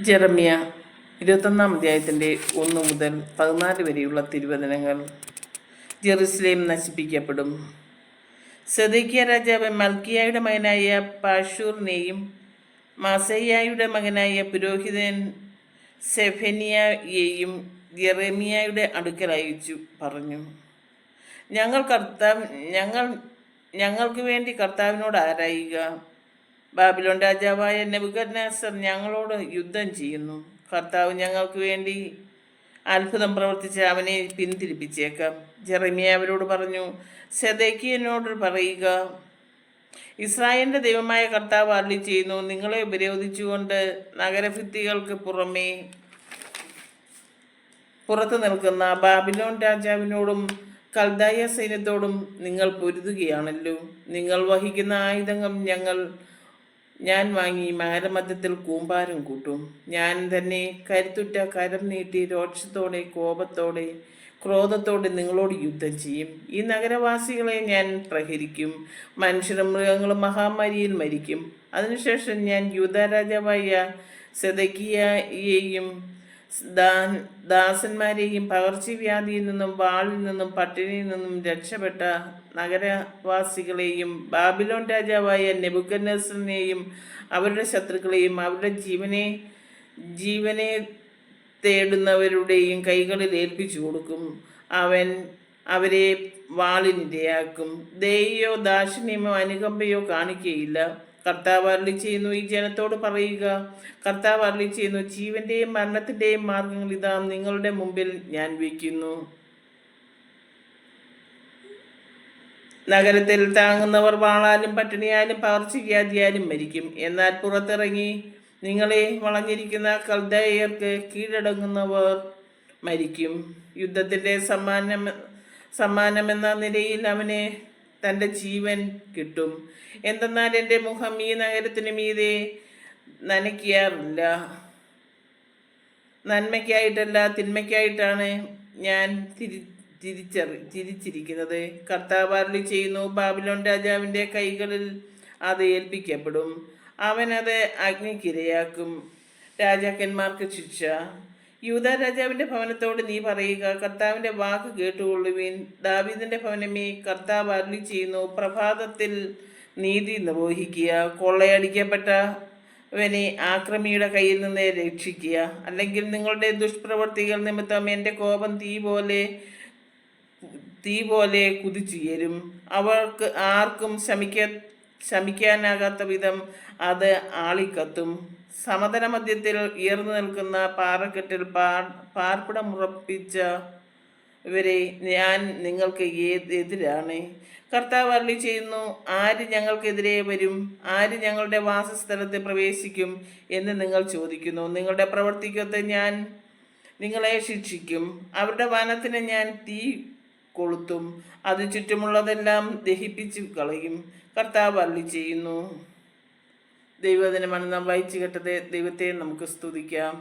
Jeremiah ഇരുപത്തൊന്നാം അധ്യായത്തിന്റെ ഒന്ന് മുതൽ പതിനാല് വരെയുള്ള തിരുവചനങ്ങൾ ജെറുസലേം നശിപ്പിക്കപ്പെടും. സദക്കിയ രാജാവ് മൽക്കിയായുടെ മകനായ പാഷൂറിനെയും മാസയ്യായുടെ മകനായ പുരോഹിതൻ സെഫനിയയെയും ജെറമിയായുടെ അടുക്കൽ അയച്ചു പറഞ്ഞു. ഞങ്ങൾ കർത്താവ് ഞങ്ങൾ ഞങ്ങൾക്ക് വേണ്ടി കർത്താവിനോട് ആരായുക? ബാബിലോൺ രാജാവായ നെബുക്കദ്നേസർ ഞങ്ങളോട് യുദ്ധം ചെയ്യുന്നു. കർത്താവ് ഞങ്ങൾക്ക് വേണ്ടി അത്ഭുതം പ്രവർത്തിച്ച് അവനെ പിന്തിരിപ്പിച്ചേക്കാം. ജെറമിയ അവരോട് പറഞ്ഞു സെദേക്കിയനോട് പറയുക ഇസ്രായേലിന്റെ ദൈവമായ കർത്താവ് അരളി ചെയ്യുന്നു നിങ്ങളെ ഉപരോധിച്ചുകൊണ്ട് നഗരഭിത്തികൾക്ക് പുറമേ പുറത്തു നിൽക്കുന്ന ബാബിലോൺ രാജാവിനോടും കൽദായ സൈന്യത്തോടും നിങ്ങൾ പൊരുതുകയാണല്ലോ. നിങ്ങൾ വഹിക്കുന്ന ആയുധങ്ങൾ ഞങ്ങൾ ഞാൻ വാങ്ങി മകരമധ്യത്തിൽ കൂമ്പാരം കൂട്ടും. ഞാൻ തന്നെ കരുത്തുറ്റ കരം നീട്ടി രോക്ഷത്തോടെ കോപത്തോടെ ക്രോധത്തോടെ നിങ്ങളോട് യുദ്ധം ചെയ്യും. ഈ നഗരവാസികളെ ഞാൻ പ്രഹരിക്കും. മനുഷ്യരും മൃഗങ്ങളും മഹാമാരിയിൽ മരിക്കും. അതിനുശേഷം ഞാൻ യുദ്ധരാജാവായ സെതക്കിയയെയും ദാൻ ദാസന്മാരെയും പകർച്ചവ്യാധിയിൽ നിന്നും വാളിൽ നിന്നും പട്ടിണിയിൽ നിന്നും രക്ഷപ്പെട്ട നഗരവാസികളെയും ബാബിലോൺ രാജാവായ നെബുക്കനസറിനെയും അവരുടെ ശത്രുക്കളെയും അവരുടെ ജീവനെ ജീവനെ തേടുന്നവരുടെയും കൈകളിൽ ഏൽപ്പിച്ചു കൊടുക്കും. അവൻ അവരെ വാളിനിരയാക്കും. ദയോ ദാക്ഷിണ്യമോ അനുകമ്പയോ കാണിക്കുകയില്ല കർത്താവ് അരളി ചെയ്യുന്നു ഈ ജനത്തോട് പറയുക. കർത്താവ് അരളി ചെയ്യുന്നു ജീവന്റെയും മരണത്തിന്റെയും മാർഗങ്ങൾ ഇതാ നിങ്ങളുടെ മുമ്പിൽ ഞാൻ വയ്ക്കുന്നു. നഗരത്തിൽ താങ്ങുന്നവർ വാളാലും പട്ടിണിയാലും പകർച്ചവ്യാധിയാലും മരിക്കും. എന്നാൽ പുറത്തിറങ്ങി നിങ്ങളെ വളഞ്ഞിരിക്കുന്ന കൽദയർക്ക് കീഴടങ്ങുന്നവർ മരിക്കും. യുദ്ധത്തിന്റെ സമ്മാനം സമ്മാനമെന്ന നിലയിൽ അവന് തന്റെ ജീവൻ കിട്ടും. എന്തെന്നാൽ എന്റെ മുഖം ഈ നഗരത്തിന് മീതെ നനയ്ക്കാറില്ല. നന്മയ്ക്കായിട്ടല്ല തിന്മയ്ക്കായിട്ടാണ് ഞാൻ തിരി തിരിച്ചറി തിരിച്ചിരിക്കുന്നത്. കർത്താവ് ചെയ്യുന്നു ബാബിലോൺ രാജാവിന്റെ കൈകളിൽ അത് ഏൽപ്പിക്കപ്പെടും. അവനത് അഗ്നിക്കിരയാക്കും. രാജാക്കന്മാർക്ക് ശിക്ഷ. യൂത രാജാവിന്റെ ഭവനത്തോട് നീ പറയുക കർത്താവിന്റെ വാക്ക് കേട്ടുകൊള്ളുവിൻ. ദാവീദിന്റെ ഭവനമേ കർത്താവ് അരുളി ചെയ്യുന്നു പ്രഭാതത്തിൽ നീതി നിർവഹിക്കുക. കൊള്ളയടിക്കപ്പെട്ടവനെ ആക്രമിയുടെ കയ്യിൽ നിന്ന് രക്ഷിക്കുക. അല്ലെങ്കിൽ നിങ്ങളുടെ ദുഷ്പ്രവർത്തികൾ നിമിത്തം എന്റെ കോപം തീ പോലെ തീ പോലെ കുതിച്ചുയരും അവർക്ക് ആർക്കും ശമിക്ക ശമിക്കാനാകാത്ത വിധം അത് ആളിക്കത്തും. സമതല മധ്യത്തിൽ ഉയർന്നു നിൽക്കുന്ന പാറക്കെട്ടിൽ പാർ പാർപ്പിടമുറപ്പിച്ച ഇവരെ ഞാൻ നിങ്ങൾക്ക് എതിരാണ്? കർത്താവ് അരളി ചെയ്യുന്നു ആര് ഞങ്ങൾക്കെതിരെ വരും ആര് ഞങ്ങളുടെ വാസസ്ഥലത്ത് പ്രവേശിക്കും എന്ന് നിങ്ങൾ ചോദിക്കുന്നു. നിങ്ങളുടെ പ്രവർത്തിക്കൊത്ത് ഞാൻ നിങ്ങളെ ശിക്ഷിക്കും. അവരുടെ വനത്തിന് ഞാൻ തീ കൊളുത്തും അത് ചുറ്റുമുള്ളതെല്ലാം ദഹിപ്പിച്ചു കളയും. കർത്താവ് അരളി ചെയ്യുന്നു. ദൈവദിനമാണ് നാം വായിച്ചു കേട്ടത് ദൈവത്തെ നമുക്ക് സ്തുതിക്കാം.